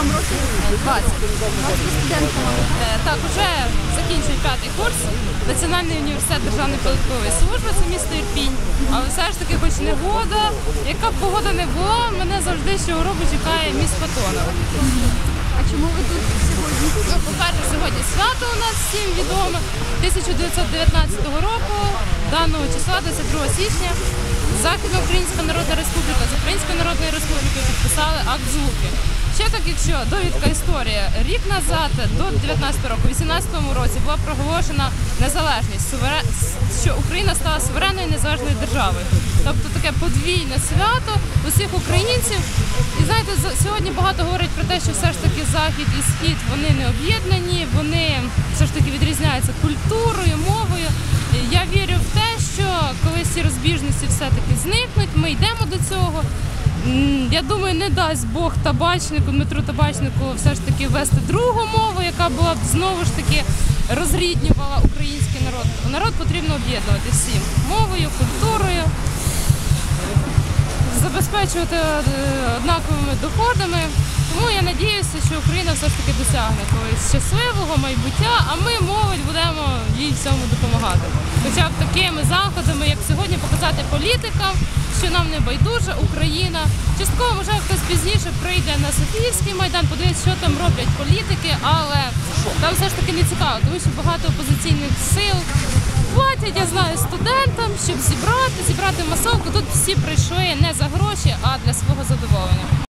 20. Е, Так, вже закінчую п'ятий курс. Національний університет Державної податкової служби, це місто Ірпінь. Але все ж таки, хоч негода, яка б погода не була, мене завжди щороку чекає міст Патонова. А чому ви тут сьогодні? Ну, по-перше, сьогодні свято у нас всім відоме. 1919 року, даного числа, 22 січня, Західноукраїнська Народна Республіка Ще так, якщо довідка історія, рік назад, до 19 року, в 18 році була проголошена незалежність, суверен... що Україна стала суверенною незалежною державою. Тобто таке подвійне свято усіх українців. І знаєте, сьогодні багато говорять про те, що все ж таки захід і схід вони не об'єднані, вони все ж таки відрізняються культурою, мовою. Я вірю в те, що коли ці розбіжності все-таки зникнуть, ми йдемо до цього. Я думаю, не дасть Бог табачнику, Дмитру Табачнику все ж таки ввести другу мову, яка була б знову ж таки розріднювала український народ. Народ потрібно об'єднувати всім мовою, культурою, забезпечувати е, однаковими доходами. Тому я надіюся, що Україна все ж таки досягне колись щасливого майбуття, а ми, молодь, будемо їй в цьому допомагати. Хоча б такими заходами, як сьогодні, політикам, що нам не байдуже Україна. Частково, може, хтось пізніше прийде на Софіївський майдан, подивиться, що там роблять політики, але там все ж таки не цікаво, тому що багато опозиційних сил платять, я знаю, студентам, щоб зібрати, зібрати масовку. Тут всі прийшли не за гроші, а для свого задоволення.